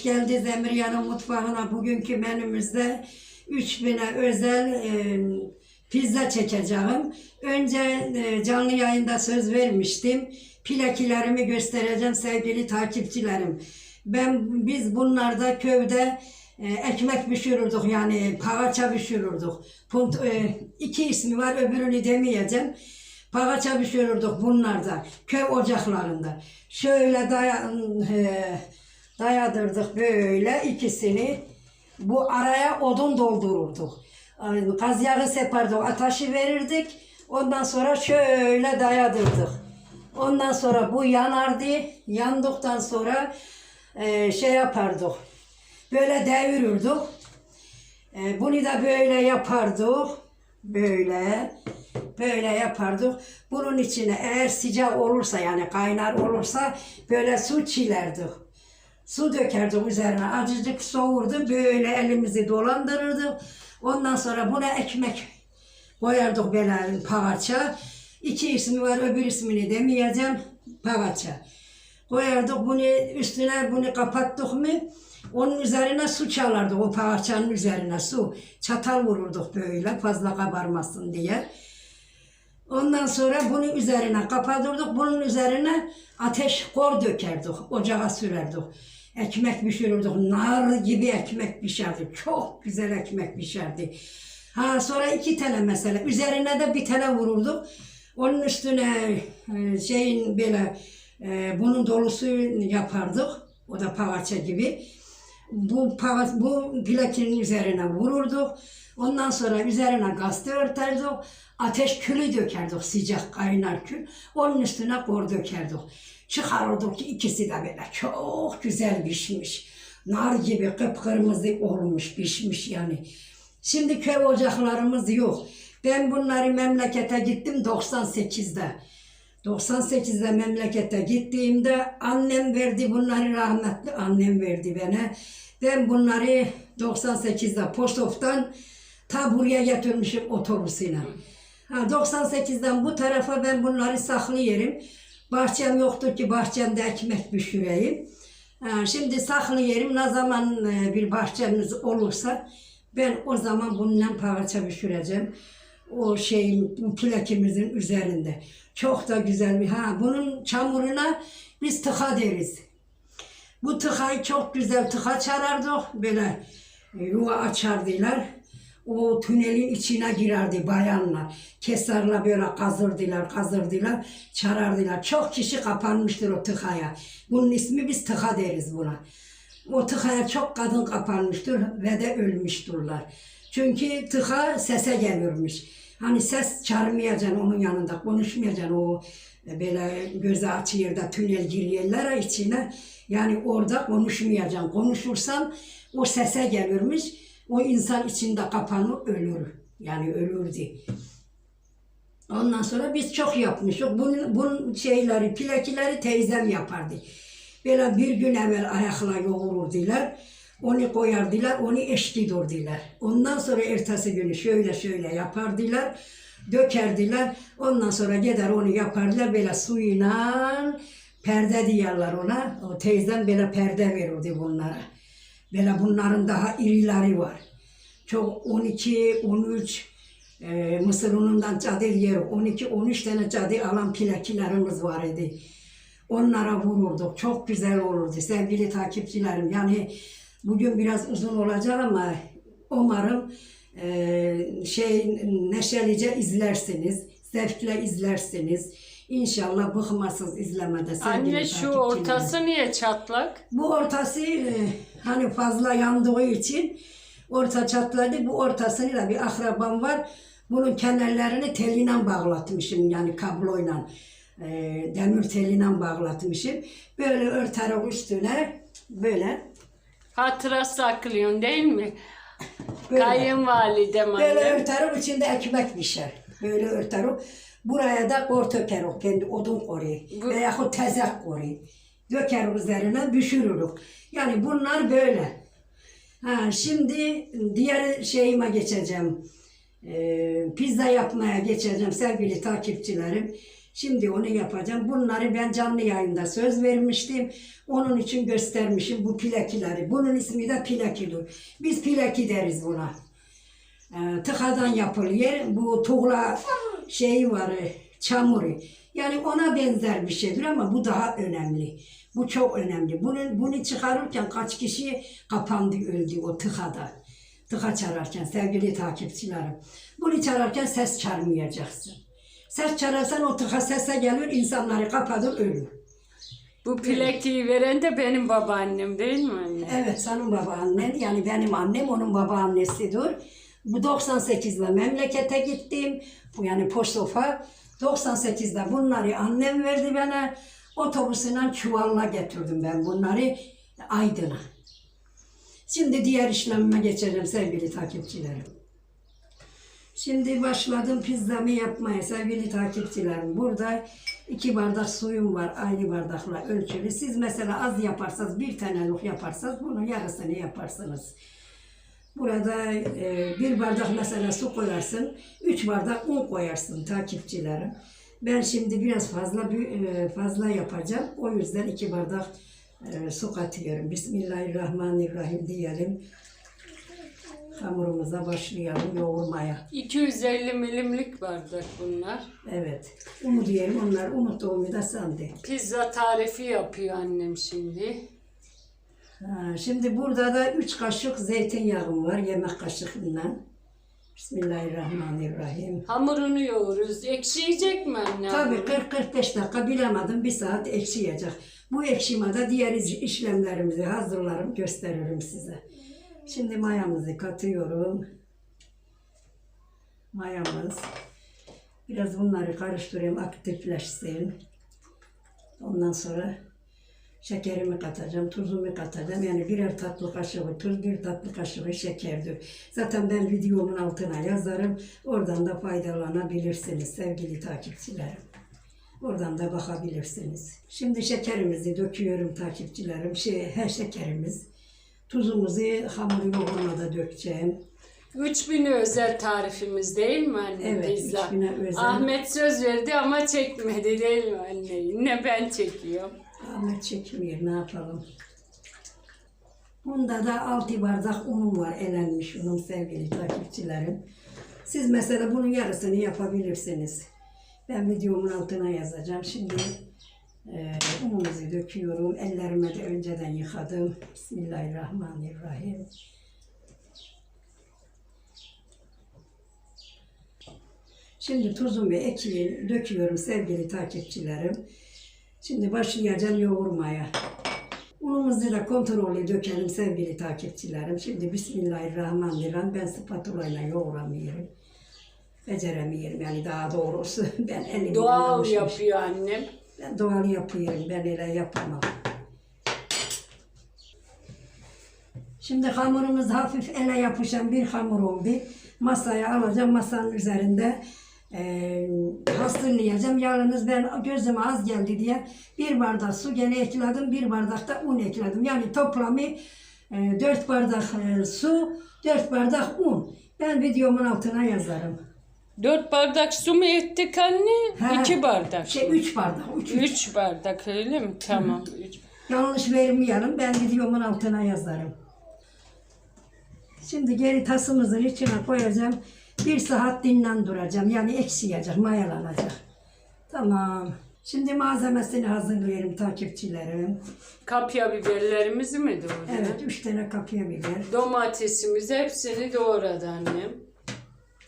Hoş geldiniz mutfağına. Bugünkü menümüzde 3000'e özel e, pizza çekeceğim. Önce e, canlı yayında söz vermiştim. Plakilerimi göstereceğim sevgili takipçilerim. Ben biz bunlarda köyde e, ekmek pişirirdik yani pahaça pişirirdik. Punt, e, iki ismi var öbürünü demeyeceğim. Pahaça pişirirdik bunlarda köy ocaklarında. Şöyle daya, e, dayadırdık böyle ikisini. Bu araya odun doldururduk. Gaz yağı separdık, ateşi verirdik. Ondan sonra şöyle dayadırdık. Ondan sonra bu yanardı. Yandıktan sonra e, şey yapardık. Böyle devirirdik. E, bunu da böyle yapardık. Böyle. Böyle yapardık. Bunun içine eğer sıcak olursa yani kaynar olursa böyle su çilerdik. Su dökerdik üzerine. Acıcık soğurdu. Böyle elimizi dolandırırdık. Ondan sonra buna ekmek koyardık böyle pahaça. İki ismi var öbür ismini demeyeceğim. Pahaça. Koyardık bunu üstüne bunu kapattık mı onun üzerine su çalardık o pahaçanın üzerine su. Çatal vururduk böyle fazla kabarmasın diye. Ondan sonra bunu üzerine kapatırdık. Bunun üzerine ateş kor dökerdik. Ocağa sürerdik. Ekmek pişirirdik. Nar gibi ekmek pişerdi. Çok güzel ekmek pişerdi. Ha sonra iki tane mesela. Üzerine de bir tane vururduk. Onun üstüne e, şeyin böyle e, bunun dolusu yapardık. O da pavarça gibi. Bu pava- bu plakinin üzerine vururduk. Ondan sonra üzerine gazete örterdik. Ateş külü dökerdik sıcak kaynar kül. Onun üstüne kor dökerdik. Çıkarırdık ki ikisi de böyle çok güzel pişmiş. Nar gibi kıpkırmızı olmuş pişmiş yani. Şimdi köy ocaklarımız yok. Ben bunları memlekete gittim 98'de. 98'de memlekete gittiğimde annem verdi bunları rahmetli annem verdi bana. Ben bunları 98'de Postof'tan ta buraya getirmişim otobüsüyle. Ha, 98'den bu tarafa ben bunları saklıyorum. Bahçem yoktur ki bahçemde ekmek pişireyim. Ha, şimdi saklıyorum. Ne zaman e, bir bahçemiz olursa ben o zaman bundan parça pişireceğim. O şeyin, plakimizin üzerinde. Çok da güzel bir, ha bunun çamuruna biz tıka deriz. Bu tıkayı çok güzel tıka çarardık. Böyle e, yuva açardılar. O tünelin içine girerdi bayanlar. Kesarla böyle kazırdılar, kazırdılar, çarardılar. Çok kişi kapanmıştır o tıkaya. Bunun ismi biz tıka deriz buna. O tıkaya çok kadın kapanmıştır ve de ölmüştürler. Çünkü tıka sese gelirmiş. Hani ses çağırmayacaksın onun yanında, konuşmayacaksın o e, böyle gözü açıyor da tünel giriyorlar içine. Yani orada konuşmayacaksın. Konuşursan o sese gelirmiş. O insan içinde kapanır, ölür. Yani ölürdü. Ondan sonra biz çok yapmışız. Bunun, bunun şeyleri, plakileri teyzem yapardı. Böyle bir gün evvel ayakla yoğururdular. Onu koyardılar, onu eşkidirdiler. Ondan sonra ertesi günü şöyle şöyle yapardılar. Dökerdiler. Ondan sonra gider onu yapardılar böyle suyla perde diyorlar ona. O teyzem böyle perde verirdi bunlara. Böyle bunların daha irileri var. Çok 12, 13 e, mısır unundan çadır yer 12, 13 tane çadır alan plakilerimiz var idi. Onlara vururduk. Çok güzel olurdu sevgili takipçilerim. Yani bugün biraz uzun olacak ama umarım e, şey neşelice izlersiniz. Zevkle izlersiniz. İnşallah bıkmazsınız izlemede sevgili Anne şu ortası niye çatlak? Bu ortası e, hani fazla yandığı için orta çatladı. Bu ortasını da bir akrabam var. Bunun kenarlarını teline bağlatmışım yani kabloyla. E, demir teline bağlatmışım. Böyle örterek üstüne böyle Hatıra saklıyorsun değil mi? Böyle. Kayınvalidem Böyle annem. örterek içinde ekmek pişer. Böyle örterek. Buraya da kor tökerek kendi odun koruyor. Bu- Veyahut tezek koruyor. Döker üzerine pişiririk. Yani bunlar böyle. Ha, şimdi diğer şeyime geçeceğim. Ee, pizza yapmaya geçeceğim sevgili takipçilerim. Şimdi onu yapacağım. Bunları ben canlı yayında söz vermiştim. Onun için göstermişim bu pilakileri. Bunun ismi de pilakidur. Biz pilaki deriz buna. Ee, tıkadan yapılıyor. Bu tuğla şeyi var, çamuru. Yani ona benzer bir şeydir ama bu daha önemli. Bu çok önemli. Bunun, bunu çıkarırken kaç kişi kapandı öldü o tıkada. Tıka çararken sevgili takipçilerim. Bunu çararken ses çarmayacaksın. Ses çararsan o tıka sese gelir insanları kapatır ölür. Bu plakiyi veren de benim babaannem değil mi anne? Evet senin babaannen yani benim annem onun babaannesidir. Bu 98'de memlekete gittim. Bu yani Poştofa. 98'de bunları annem verdi bana. Otobüsüyle çuvalla getirdim ben bunları Aydın'a. Şimdi diğer işlemime geçeceğim sevgili takipçilerim. Şimdi başladım pizzamı yapmaya sevgili takipçilerim. Burada iki bardak suyum var aynı bardakla ölçülü. Siz mesela az yaparsanız bir tanelik yaparsanız bunun yarısını yaparsınız. Burada e, bir bardak mesela su koyarsın, üç bardak un koyarsın takipçilerim. Ben şimdi biraz fazla e, fazla yapacağım. O yüzden iki bardak e, su katıyorum. Bismillahirrahmanirrahim diyelim. Hamurumuza başlayalım yoğurmaya. 250 milimlik bardak bunlar. Evet. Unu diyelim. Onlar unuttuğumu da sandı. Pizza tarifi yapıyor annem şimdi. Ha, şimdi burada da üç kaşık zeytinyağım var. Yemek kaşığından. Bismillahirrahmanirrahim. Hamurunu yoğururuz. Ekşiyecek mi anne? Tabii hamuru? 40-45 dakika bilemedim. Bir saat ekşiyecek. Bu ekşimada diğer iş- işlemlerimizi hazırlarım. Gösteririm size. Şimdi mayamızı katıyorum. Mayamız. Biraz bunları karıştırayım aktifleşsin. Ondan sonra şekerimi katacağım, tuzumu katacağım. Yani birer tatlı kaşığı tuz, bir tatlı kaşığı şekerdir. Zaten ben videomun altına yazarım. Oradan da faydalanabilirsiniz sevgili takipçilerim. Oradan da bakabilirsiniz. Şimdi şekerimizi döküyorum takipçilerim. Şey, her şekerimiz. Tuzumuzu hamur yoğurmada dökeceğim. 3000 özel tarifimiz değil mi anne? Evet. 3000'e özel. Ahmet söz verdi ama çekmedi değil mi anne? Yine ben çekiyorum. Ahmet çekmiyor ne yapalım. Bunda da 6 bardak unum var elenmiş unum sevgili takipçilerim. Siz mesela bunun yarısını yapabilirsiniz. Ben videomun altına yazacağım. Şimdi e, unumuzu döküyorum. Ellerime de önceden yıkadım. Bismillahirrahmanirrahim. Şimdi tuzumu ekeyim, döküyorum sevgili takipçilerim. Şimdi başlayacağım yoğurmaya. Unumuzu da kontrollü dökelim sevgili takipçilerim. Şimdi Bismillahirrahmanirrahim. Ben spatula ile yoğuramıyorum. Beceremiyorum yani daha doğrusu. Ben elimle Doğal alışmış. yapıyor annem. Ben doğal yapıyorum. Ben öyle yapamam. Şimdi hamurumuz hafif ele yapışan bir hamur oldu. Masaya alacağım. Masanın üzerinde eee hazırlayacağım. Yalnız ben gözüme az geldi diye bir bardak su gene ekledim. Bir bardak da un ekledim. Yani toplamı eee, dört bardak eee, su, dört bardak un. Ben videomun altına yazarım. 4 bardak su mu ettik anne? He. 2 bardak. Şey üç bardak. Üç, üç. 3 bardak öyle mi? Tamam. Üç. Yanlış vermeyelim. Ben videomun altına yazarım. Şimdi geri tasımızın içine koyacağım. Bir saat dinlenduracağım. Yani eksiyecek, mayalanacak. Tamam. Şimdi malzemesini hazırlıyorum takipçilerim. Kapya biberlerimizi mi doğradın? Evet, üç tane kapya biber. Domatesimiz hepsini doğradı annem.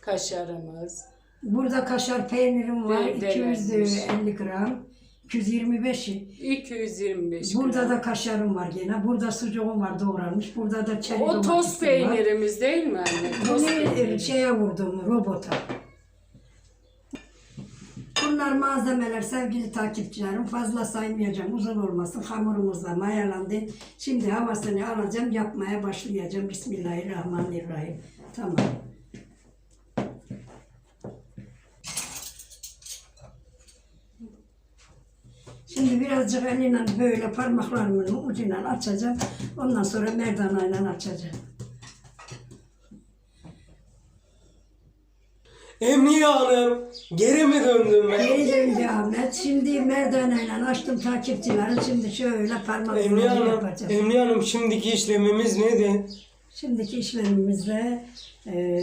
Kaşarımız. Burada kaşar peynirim var. Rendelenmiş. 250 gram. 225. 225 Burada gram. da kaşarım var gene. Burada sucuğum var doğranmış. Burada da çeri O toz domatesim var. peynirimiz değil mi anne? Toz Bunu e, peyniri. şeye vurdum, robota. Bunlar malzemeler sevgili takipçilerim. Fazla saymayacağım, uzun olmasın. Hamurumuz da mayalandı. Şimdi havasını alacağım, yapmaya başlayacağım. Bismillahirrahmanirrahim. Tamam. Şimdi birazcık elimle böyle parmaklarımın ucuyla açacağım. Ondan sonra merdanayla açacağım. Emniye Hanım geri mi döndüm ben? Geri döndü Ahmet. Şimdi merdaneyle açtım takipçilerim. Şimdi şöyle parmak Emniye Hanım, yapacağım. Emniye Hanım şimdiki işlemimiz nedir? Şimdiki işlemimizde e,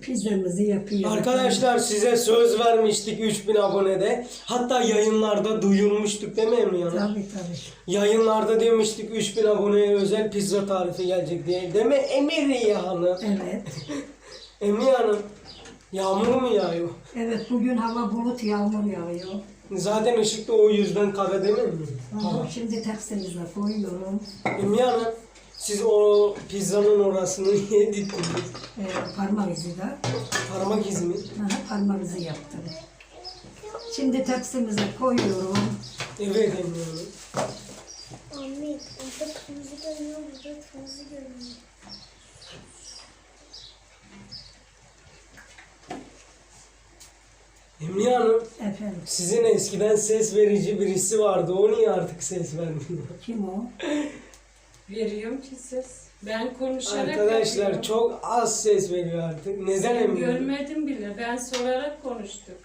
pizzamızı yapıyoruz. Arkadaşlar size söz vermiştik 3000 abonede. Hatta yayınlarda duyurmuştuk değil mi Hanım? Tabii tabii. Yayınlarda demiştik 3000 aboneye özel pizza tarifi gelecek diye. Değil mi Emniye Hanım? Evet. Emniye Hanım yağmur mu yağıyor? Evet bugün hava bulut yağmur yağıyor. Zaten ışık da o yüzden kara değil mi? Ama Şimdi tepsimize koyuyorum. Emniye Hanım siz o pizzanın orasını yediniz. E, parmak izi de. Parmak izi mi? Aha, parmak izi yaptım. Şimdi tepsimize koyuyorum. Evet Emniye Hanım. Ahmet, orada kırmızı görünüyor, burada kırmızı görünüyor. Emniye Hanım Efendim sizin eskiden ses verici birisi vardı. O niye artık ses vermiyor? kim o? Veriyorum ki ses. Ben konuşarak Arkadaşlar yapıyorum. çok az ses veriyor artık. Neden Sen Hanım? görmedim bile. Ben sorarak konuştuk.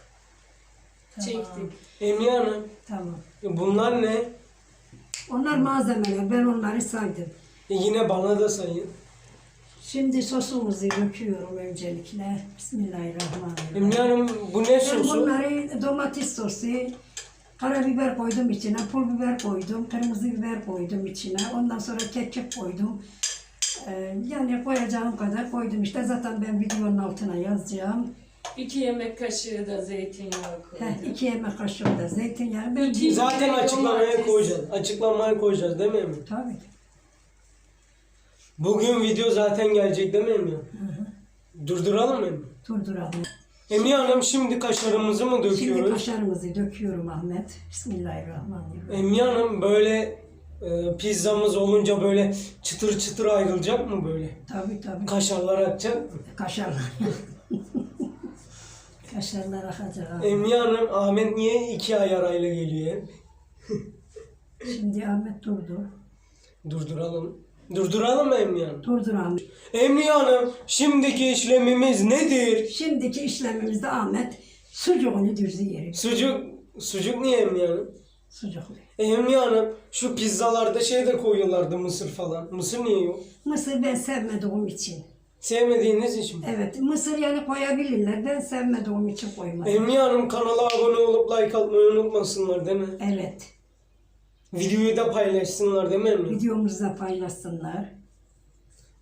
Tamam. Çektik. Emniye Hanım Tamam. bunlar ne? Onlar malzemeler. Ben onları saydım. E yine bana da sayın. Şimdi sosumuzu döküyorum öncelikle. Bismillahirrahmanirrahim. Emniye Hanım bu ne Ben sosu? bunları domates sosu, karabiber koydum içine, pul biber koydum, kırmızı biber koydum içine. Ondan sonra ketçap koydum. Ee, yani koyacağım kadar koydum işte. Zaten ben videonun altına yazacağım. İki yemek kaşığı da zeytinyağı koydum. Heh, iki yemek kaşığı da zeytinyağı. Ben İki- Zaten açıklamaya Domates. koyacağız. Açıklamaya koyacağız değil mi? Tabii. Bugün video zaten gelecek değil mi Emniye? Durduralım mı? Durduralım. Emniye Hanım şimdi kaşarımızı mı Şimdi döküyoruz? kaşarımızı döküyorum Ahmet. Bismillahirrahmanirrahim. Emniye Hanım böyle e, pizzamız olunca böyle çıtır çıtır ayrılacak mı böyle? Tabii tabii. Kaşarlar akacak mı? Kaşarlar. Kaşarlar akacak. abi. Emniye Hanım Ahmet niye iki ay arayla geliyor hep? Şimdi Ahmet durdu. Durduralım. Durduralım mı Emniye Hanım? Durdur Ahmet. Emniye Hanım şimdiki işlemimiz nedir? Şimdiki işlemimizde Ahmet sucuğunu düzleyelim. Sucuk, sucuk niye Emniye Hanım? Sucuklu. Emniye Hanım şu pizzalarda şey de koyuyorlardı mısır falan. Mısır niye yok? Mısır ben sevmediğim için. Sevmediğiniz için mi? Evet mısır yani koyabilirler. Ben sevmediğim için koymadım. Emniye Hanım kanala abone olup like atmayı unutmasınlar değil mi? Evet. Videoyu da paylaşsınlar değil mi Emniye? Videomuzda paylaşsınlar.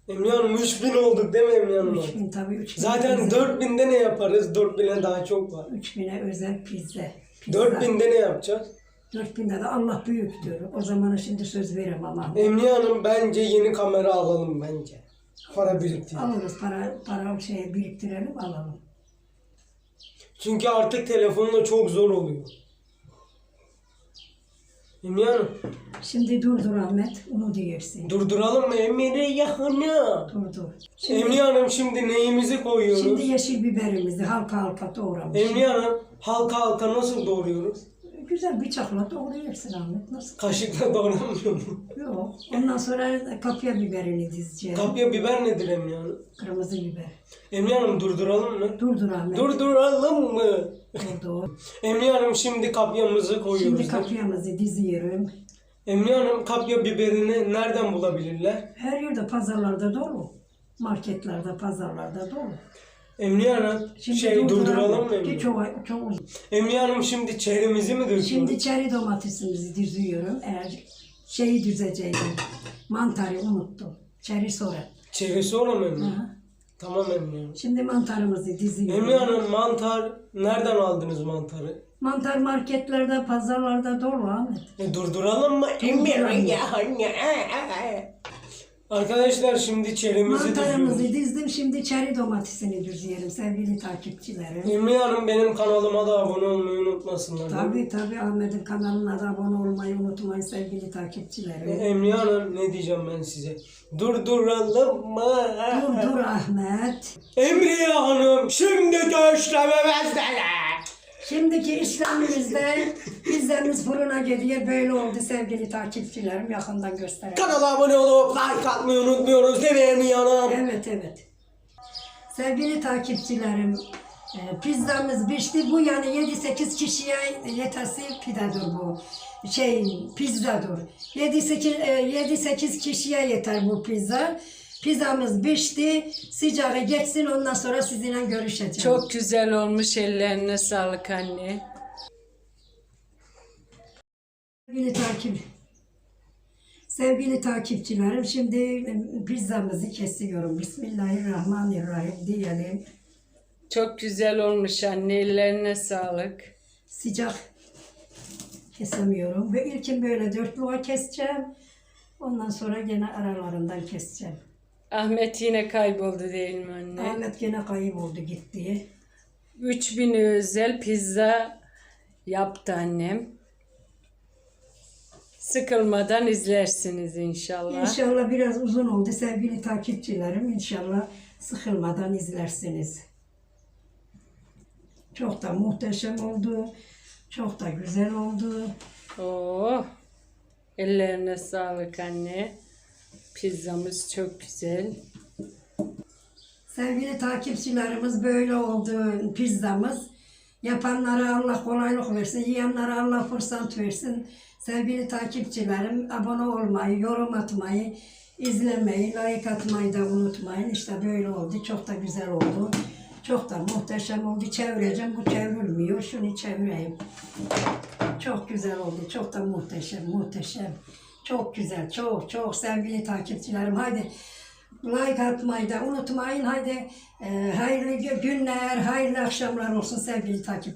Emniye Hanım 3000 olduk değil mi Emniye Hanım? 3000 tabii 3000. Zaten 4000'de ne yaparız? 4000'e daha çok var. 3000'e özel pizza. pizza. 4000'de ne yapacağız? 4000'de de Allah büyüktür. O zamana şimdi söz veremem ama. Emniye Hanım bence yeni kamera alalım bence. Para biriktirelim. Alırız para, para şeye biriktirelim alalım. Çünkü artık telefonla çok zor oluyor. Emniye Hanım Şimdi durdur Ahmet. Onu diyersin. durduralım mı Emine Hanım? Durdur. Şimdi, Emniye Hanım şimdi neyimizi koyuyoruz? şimdi yeşil biberimizi halka halka doğramış. Emniye Hanım halka halka nasıl doğruyoruz? Güzel bıçakla doğruyorsun Ahmet. Nasıl? Kaşıkla doğramıyor mu? Yok. Ondan sonra kapya biberini dizeceğim. Kapya biber nedir Emniye Hanım? Kırmızı biber. Emniye Hanım durduralım mı? Durdur Ahmet. Durduralım mı? Durdur. Emniye Hanım şimdi kapyamızı koyuyoruz. Şimdi kapyamızı diziyorum. Emniye Hanım kapya biberini nereden bulabilirler? Her yerde pazarlarda dolu. Marketlerde, pazarlarda dolu. Emniye Hanım Şimdi şey durduralım mı Emniye? çok, çok uzun. Emniye Hanım şimdi çehremizi mi döküyoruz? Şimdi çeri domatesimizi diziyorum. Eğer şeyi düzeceydim. Mantarı unuttum. Çeri sonra. Çehre sonra mı Emniye? Aha. Tamam Emniye Hanım. Şimdi mantarımızı diziyorum. Emniye Hanım mantar nereden aldınız mantarı? Mantar marketlerde, pazarlarda dolu Ahmet. E, durduralım mı? Emniye Hanım. Arkadaşlar şimdi çehremizi Mantarımızı düzüyoruz. dizdim. Şimdi çeri domatesini düzüyorum sevgili takipçilerim. Emniye Hanım benim kanalıma da abone olmayı unutmasınlar. Tabii tabii Ahmet'in kanalına da abone olmayı unutmayın sevgili takipçilerim. Emniye Hanım ne diyeceğim ben size? Durduralım mı? Dur dur Ahmet. Emriye Hanım şimdi işlemimiz neler? Şimdiki işlemimizde pizzamız fırına gidiyor. Böyle oldu sevgili takipçilerim. Yakından gösterelim. Kanala abone olup like atmayı unutmuyoruz mi Emriye Hanım? Evet evet. Sevgili takipçilerim, E, pizzamız pişti. Bu yani 7-8 kişiye yetesi pidedir bu. Şey pizzadır. 7-8 e, 7-8 kişiye yeter bu pizza. Pizzamız pişti. Sıcağı geçsin ondan sonra sizinle görüşeceğim. Çok güzel olmuş ellerine sağlık anne. Sevgili takip Sevgili takipçilerim şimdi pizzamızı kesiyorum. Bismillahirrahmanirrahim diyelim. Çok güzel olmuş anne ellerine sağlık. Sıcak kesemiyorum. Ve ilkin böyle dörtlüğe keseceğim. Ondan sonra gene aralarından keseceğim. Ahmet yine kayboldu değil mi anne? Ahmet gene kayboldu gitti. 3000 özel pizza yaptı annem. Sıkılmadan izlersiniz inşallah. İnşallah biraz uzun oldu sevgili takipçilerim. İnşallah sıkılmadan izlersiniz. Çok da muhteşem oldu. Çok da güzel oldu. Oo, Oh, ellerine sağlık anne. Pizzamız çok güzel. Sevgili takipçilerimiz böyle oldu pizzamız. Yapanlara Allah kolaylık versin, yiyenlere Allah fırsat versin. Sevgili takipçilerim abone olmayı, yorum atmayı, izlemeyi, like atmayı da unutmayın. İşte böyle oldu. Çok da güzel oldu. Çok da muhteşem oldu. Çevireceğim. Bu çevrilmiyor. Şunu çevireyim. Çok güzel oldu. Çok da muhteşem, muhteşem. Çok güzel, çok çok sevgili takipçilerim. Haydi like atmayı da unutmayın. Haydi e, hayırlı günler, hayırlı akşamlar olsun sevgili takip.